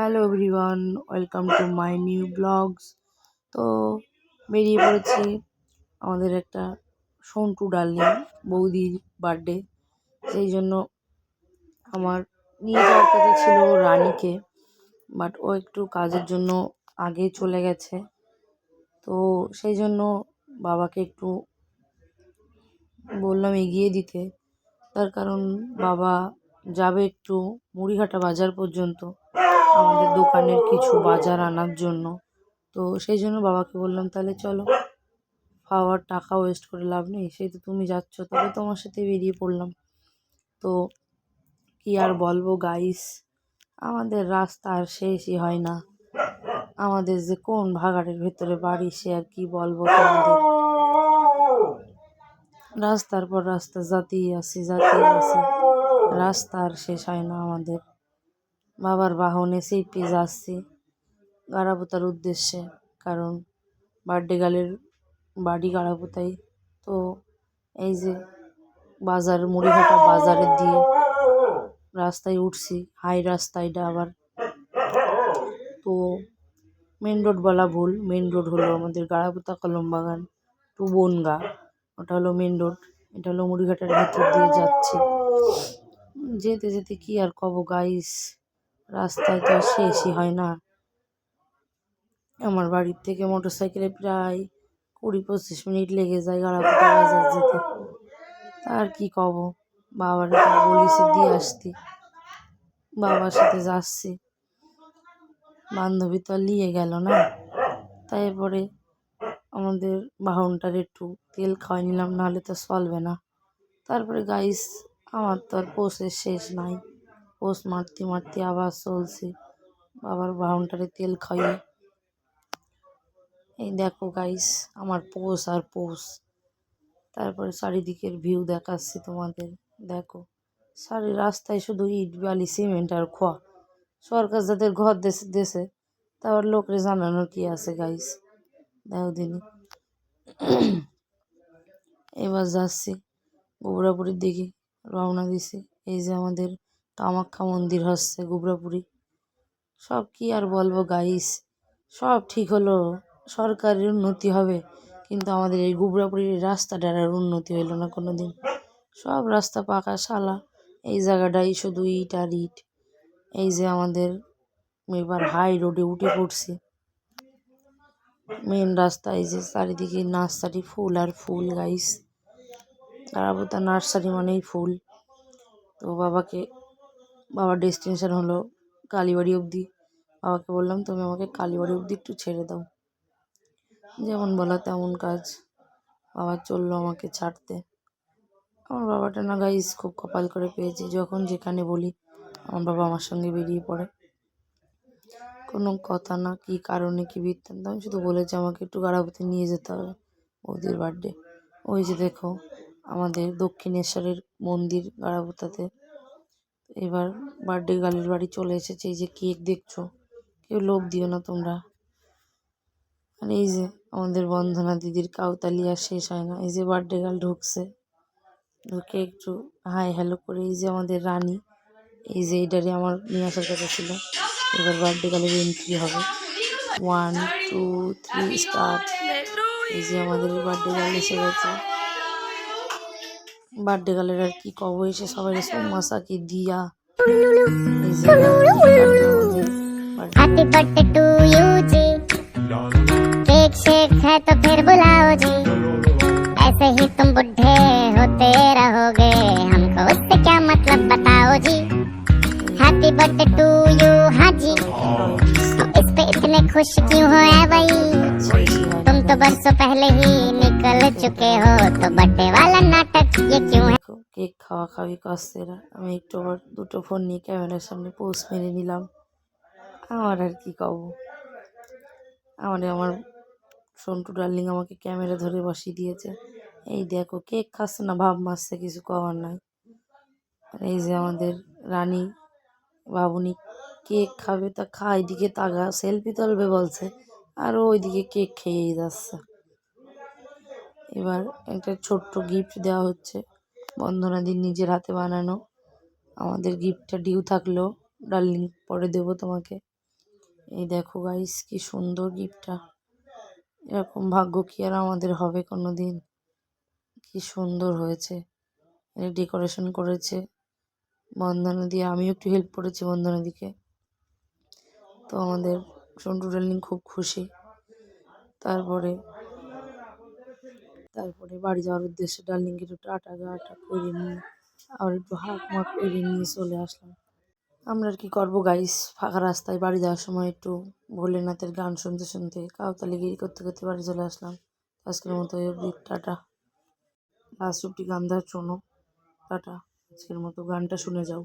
Hello everyone welcome to my new vlogs তো বেরিয়ে পড়েছি আমাদের একটা সন্টু ডার্লিং বৌদির বার্থডে সেই জন্য আমার নিয়ে যাওয়ার কথা ছিল রানীকে বাট ও একটু কাজের জন্য আগে চলে গেছে। তো সেই জন্য বাবাকে একটু বললাম এগিয়ে দিতে। তার কারণ বাবা যাবে একটু মুড়িঘাটা বাজার পর্যন্ত। আমাদের দোকানের কিছু বাজার আনার জন্য। তো সেই জন্য বাবাকে বললাম তাহলে চলো খাওয়ার টাকা ওয়েস্ট করে লাভ নেই সেই তো তুমি যাচ্ছ। তবে তোমার সাথে বেরিয়ে পড়লাম। তো কি আর বলব গাইস আমাদের রাস্তা আর শেষই হয় না। আমাদের যে কোন ভাগাড়ের ভেতরে বাড়ি সে আর কি বলব তোমাদের? রাস্তার পর রাস্তা যাতেই আসি যাতেই আসি রাস্তা আর শেষ হয় না আমাদের। বাবার বাহনে চেপে যাচ্ছি গাড়াপোতার উদ্দেশ্যে, কারণ বার্থডে গার্লের বাড়ি গাড়াপোতাই তো এই যে বাজার, মুড়িঘাটা বাজারের দিয়ে রাস্তায় উঠছি হাই রাস্তা এটা আবার। তো মেন রোড বলা ভুল মেন রোড হলো আমাদের গাড়াপোতা কলমবাগান টু বনগা। ওটা হলো মেন রোড এটা হলো মুড়িঘাটার ভিতর দিয়ে যাচ্ছি। যেতে যেতে কি আর কব গাইস রাস্তায় তো আর শেষই হয় না। আমার বাড়ির থেকে মোটর সাইকেলে প্রায় কুড়ি পঁচিশ মিনিট লেগে যায় গাড়াপোতা বাজার যেতে। আর কি কব? বাবার বলিসে দিয়ে আসতে। বাবার সাথে যাচ্ছি। বান্ধবী তো আর নিয়ে গেল না। তাই পরে আমাদের বাহনটার একটু তেল খাওয়াই নিলাম, নাহলে তো চলবে না। তারপরে গাইস আমার তো আর পোষের শেষ নাই। পোষ মারতে মারতে আবার চলছে। আবার বাউন্ডারে তেল খাইয়ে। এই দেখো গাইস আমার পোষ আর পোষ তারপরে চারিদিকের ভিউ দেখাচ্ছি তোমাদের। দেখো, সারি রাস্তায় শুধু ইট, বালি সিমেন্ট আর খোয়া। সরকার যাদের ঘর দেশে দেশে তারপর লোকরে জানানোর কি আছে গাইস দেখো দিনই এবার যাচ্ছি, গোবরাপুরীর দিকে রওনা দিছি। এই যে আমাদের কামাখ্যা মন্দির হচ্ছে, গুবরাপুরি। সব কি আর বলব গাইস সব ঠিক হলো, সরকারের উন্নতি হবে, কিন্তু আমাদের এই গোবরাপুরীর রাস্তাটার আর উন্নতি হইল না কোনো দিন সব রাস্তা পাকা শালা, এই জায়গাটাই শুধু ইট আর ইট। এই যে আমাদের এবার হাই রোডে উঠে পড়ছে। মেন রাস্তা এই যে চারিদিকে নার্সারি ফুল আর ফুল গাইস তারাবতা নার্সারি মানেই ফুল। তো বাবাকে বাবার ডেস্টিনেশান হলো কালীবাড়ি অবধি। বাবাকে বললাম, তুমি আমাকে কালীবাড়ি অবধি একটু ছেড়ে দাও। যেমন বলা তেমন কাজ। বাবা চলল আমাকে ছাড়তে। আমার বাবাটা না গাইস খুব কপাল করে পেয়েছে। যখন যেখানে বলি, আমার বাবা আমার সঙ্গে বেরিয়ে পড়ে। কোনো কথা না, কি কারণে, কি বৃত্তান্ত, আমি শুধু বলেছি আমাকে একটু গাড়াপতি নিয়ে যেতে হবে বৌদির বার্থডে ওই যে দেখো, আমাদের দক্ষিণেশ্বরের মন্দির গাড়াপোতাতে এবার বার্থডে গার্লের বাড়ি চলে এসেছে। এই যে কেক দেখছ? কেউ লোভ দিও না তোমরা। আর এই যে আমাদের বন্ধনা দিদির কাউতালি আর শেষ হয় না। এই যে বার্থডে গার্ল ঢুকছে। ঢুকে একটু হাই হ্যালো করে এই যে আমাদের রানী। এই যে এইটারে আমার নিয়ে আসার কথা ছিল। এবার বার্থডে গার্লের এন্ট্রি হবে। ওয়ান টু থ্রি স্টার্ট এই যে আমাদের বার্থডে গার্ল এসে গেছে। বার্থডে গার্লের আর কি কব এসে সবাই মাসাকে দিয়া এই যে happy birthday to you ji cake shake है तो फिर बुलाओ जी ऐसे ही तुम बुढ़े होते रहोगे हमको उससे क्या मतलब बताओ जी हैप्पी बर्थडे टू यू हाँ जी इस पे इतने खुश क्यों हो है भाई तुम तो बरसों पहले ही निकल चुके हो तो बर्थडे वाला नाटक ये क्यों है কেক খাওয়া খাওয়ি করছে এরা আমি একটু আবার দুটো ফোন নিয়ে ক্যামেরার সামনে পোস্ট মেরে নিলাম আমার আর কি কব আমার আমার সন্টু ডার্লিং আমাকে ক্যামেরা ধরে বসিয়ে দিয়েছে এই দেখো কেক খাচ্ছে না ভাব মারছে কিছু করার নাই আর এই যে আমাদের রানী বাবুনি কেক খাবে তা খা এদিকে তাগা সেলফি তুলবে বলছে আর ওইদিকে কেক খেয়েই যাচ্ছে। এবার একটা ছোট্ট গিফট দেওয়া হচ্ছে। বন্দনাদির নিজের হাতে বানানো। আমাদের গিফটটা ডিউ থাকল। ডার্লিং, পরে দেবো তোমাকে। এই দেখো গাইস কি সুন্দর গিফটটা এরকম ভাগ্য কি আর আমাদের হবে কোনো দিন কি সুন্দর হয়েছে। ডেকোরেশন করেছে। বন্ধনা দিয়ে আমিও একটু হেল্প করেছি বন্ধনা দিকে তো আমাদের সন্টু ডার্লিং খুব খুশি। তারপরে তারপরে বাড়ি যাওয়ার উদ্দেশ্যে ডার্লিংকে একটু টাটা গাটা করে নিয়ে, আবার একটু হাঁক মাক করে নিয়ে চলে আসলাম। আমরা আর কি করব গাইস ফাঁকা রাস্তায় বাড়ি যাওয়ার সময় একটু ভোলেনাথের গান শুনতে শুনতে কাউতালি গিরি করতে করতে বাড়ি চলে আসলাম। আজকের মতো অবধি, টাটা। লাস্ট অব্দি গান শোনো টাটা। আজকের মতো গানটা শুনে যাও।